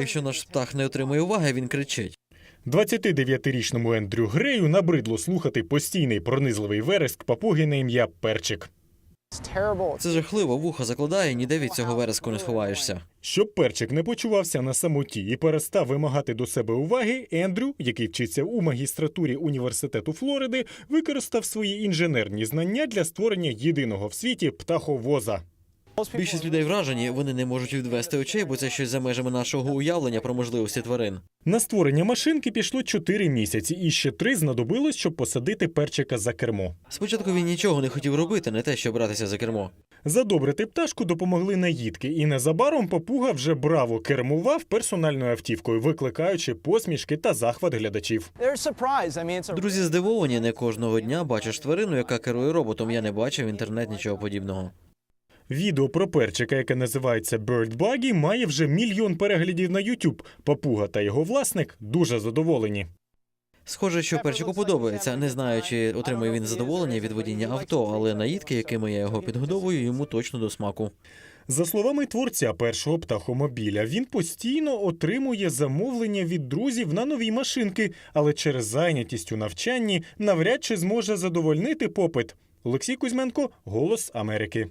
Якщо наш птах не отримує уваги, він кричить. 29-річному Ендрю Грею набридло слухати постійний пронизливий вереск папуги на ім'я Перчик. Це жахливо, вуха закладає, ніде від цього вереску не сховаєшся. Щоб перчик не почувався на самоті і перестав вимагати до себе уваги, Ендрю, який вчиться у магістратурі університету Флориди, використав свої інженерні знання для створення єдиного в світі птаховоза. Більшість людей вражені, вони не можуть відвести очей, бо це щось за межами нашого уявлення про можливості тварин. На створення машинки пішло 4 місяці, і ще три знадобилось, щоб посадити перчика за кермо. Спочатку він нічого не хотів робити, не те, щоб братися за кермо. Задобрити пташку допомогли наїдки, і незабаром папуга вже браво кермував персональною автівкою, викликаючи посмішки та захват глядачів. Друзі здивовані, не кожного дня бачиш тварину, яка керує роботом. Я не бачив інтернет нічого подібного. Відео про перчика, яке називається Bird Buggy, має вже мільйон переглядів на YouTube. Папуга та його власник дуже задоволені. Схоже, що перчику подобається. Не знаю, чи отримує він задоволення від водіння авто, але наїдки, якими я його підгодовую, йому точно до смаку. За словами творця першого птахомобіля, він постійно отримує замовлення від друзів на нові машинки, але через зайнятість у навчанні навряд чи зможе задовольнити попит. Олексій Кузьменко, Голос Америки.